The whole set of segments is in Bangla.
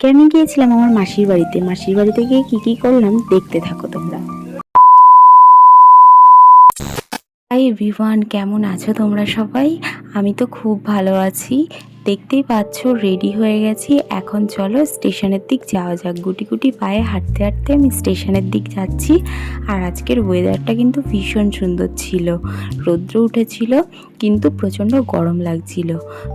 আজকে আমি গিয়েছিলাম আমার মাসির বাড়িতে। মাসির বাড়িতে গিয়ে কি কি করলাম দেখতে থাকো তোমরা। হাই এভরিওয়ান কেমন আছো তোমরা সবাই? আমি তো খুব ভালো আছি। দেখতেই পাচ্ছ রেডি হয়ে গেছি। এখন চলো স্টেশনের দিক যাওয়া যাক। গুটি গুটি পায়ে হাঁটতে হাঁটতে আমি স্টেশনের দিক যাচ্ছি। আর আজকের ওয়েদারটা কিন্তু ভীষণ সুন্দর ছিল। রৌদ্র উঠেছিল, কিন্তু প্রচণ্ড গরম লাগছিল।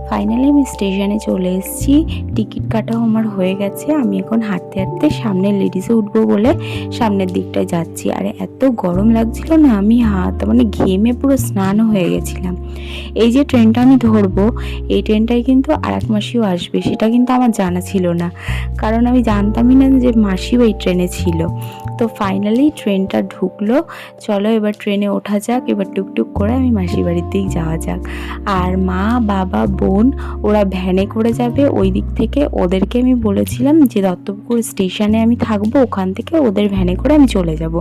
ফাইনালি আমি স্টেশনে চলে এসেছি। টিকিট কাটাও আমার হয়ে গেছে। আমি এখন হাঁটতে হাঁটতে সামনে লেডিসে উঠবো বলে সামনের দিকটায় যাচ্ছি। আর এত গরম লাগছিল না, আমি হাত মানে ঘেমে পুরো স্নান হয়ে গেছিলাম। এই যে ট্রেনটা আমি ধরবো, এই ট্রেনটায় কিন্তু আর এক মাসিও আসবে, সেটা কিন্তু আমার জানা ছিল না। কারণ আমি জানতামই না যে মাসিও এই ট্রেনে ছিল। তো ফাইনালি ট্রেনটা ঢুকলো। চলো এবার ট্রেনে ওঠা যাক, এবার টুকটুক করে আমি মাসির বাড়ির দিক যাওয়া যাক। আর মা, বাবা, বোন, ওরা ভ্যানে করে যাবে, ওই দিক থেকে ওদেরকে আমি বলেছিলাম যে দত্তপুকুর স্টেশনে আমি থাকব, ওখান থেকে ওদের ভ্যানে করে আমি চলে যাব।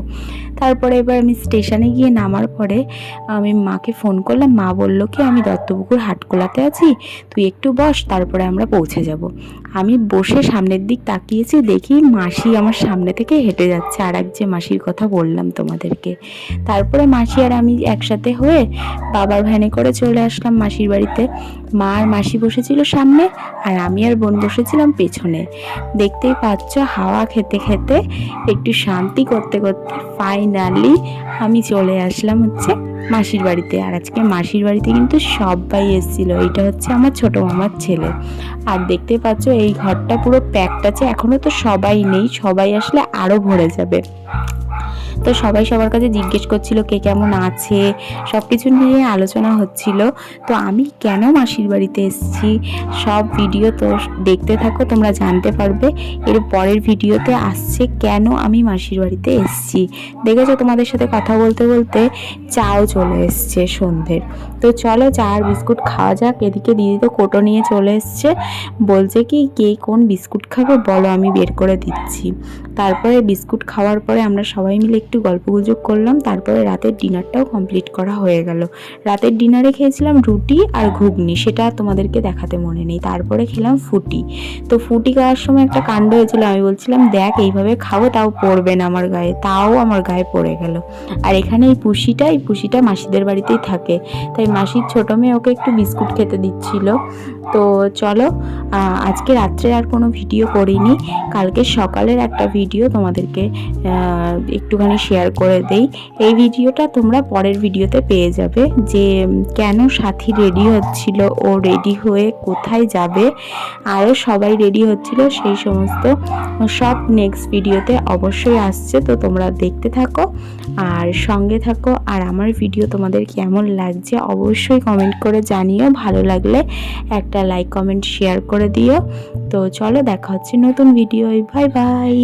তারপরে এবার আমি স্টেশনে গিয়ে নামার পরে আমি মাকে ফোন করলাম, মা বলল কি, আমি দত্তপুকুর হাটকোলাতে আছি, তুই একটু বস, তারপরে আমরা পৌঁছে যাব। আমি বসে সামনের দিক তাকিয়েছি, দেখি মাসি আমার সামনে থেকে হেঁটে যাচ্ছে। আর এক যে মাসির কথা বললাম তোমাদেরকে। তারপরে মাসি আর আমি একসাথে হয়ে বাবার ভ্যানে করে চলে আসলাম মাসির বাড়িতে। মা আর মাসি বসেছিল সামনে আর আমি আর বোন বসেছিলাম পেছনে। দেখতেই পাচ্ছ হাওয়া খেতে খেতে একটু শান্তি করতে করতে ফাইনালি আমি চলে আসলাম হচ্ছে মাসির বাড়িতে। আর আজকে মাসির বাড়িতে কিন্তু সবাই এসেছিল। এটা হচ্ছে আমার ছোট মামার ছেলে। আর দেখতে পাচ্ছ, এই ঘরটা পুরো প্যাকড আছে। এখনও তো সবাই নেই। সবাই আসলে আরও ভরে যাবে। তো সবাই সবার কাছে জিজ্ঞেস করছিল কে কেমন আছে সব কিছু নিয়ে আলোচনা হচ্ছিল। তো আমি কেন মাসির বাড়িতে এসেছি, সব ভিডিও তো দেখতে থাকো, তোমরা জানতে পারবে। এর পরের ভিডিওতে আসছে কেন আমি মাসির বাড়িতে এসেছি। দেখেছ তোমাদের সাথে কথা বলতে বলতে চাও চলে এসছে সন্ধ্যের। তো চলো চা আর বিস্কুট খাওয়া যাক, এদিকে দিদি তো কোটো নিয়ে চলে এসছে। বলছে কি, কে কোন বিস্কুট খাবে বলো, আমি বের করে দিচ্ছি। তারপরে বিস্কুট খাওয়ার পরে আমরা সবাই মিলে একটু গল্প গুজব করলাম, তারপরে রাতের ডিনারটাও কমপ্লিট করা হয়ে গেল। রাতের ডিনারে খেয়েছিলাম রুটি আর ঘুগনি, সেটা তোমাদেরকে দেখাতে মনে নেই। তারপরে খেলাম ফুটি। তো ফুটি খাওয়ার সময় একটা কাণ্ড হয়েছিল, আমি বলছিলাম, দেখ, এইভাবে খাব, তাও পড়বে না আমার গায়ে। তাও আমার গায়ে পড়ে গেল। আর এখানে এই পুষিটা এই পুষিটা মাসিদের বাড়িতেই থাকে। তাই মাসির ছোটো মেয়ে ওকে একটু বিস্কুট খেতে দিচ্ছিল। তো চলো আজকে রাত্রে আর কোনো ভিডিও করিনি। কালকে সকালের একটা ভিডিও তোমাদেরকে একটুখানি শেয়ার করে দেই। এই ভিডিওটা তোমরা পরের ভিডিওতে পেয়ে যাবে। যে কেন সাথী রেডি হচ্ছিল, ও রেডি হয়ে কোথায় যাবে আরও সবাই রেডি হচ্ছিল, সেই সমস্ত সব নেক্সট ভিডিওতে অবশ্যই আসছে। তো তোমরা দেখতে থাকো, আর সঙ্গে থাকো। আর আমার ভিডিও তোমাদের কেমন লাগছে, অবশ্যই কমেন্ট করে জানিও। ভালো লাগলে একটা লাইক কমেন্ট শেয়ার করে দিও। তো চলো দেখা হচ্ছে নতুন ভিডিও বাই বাই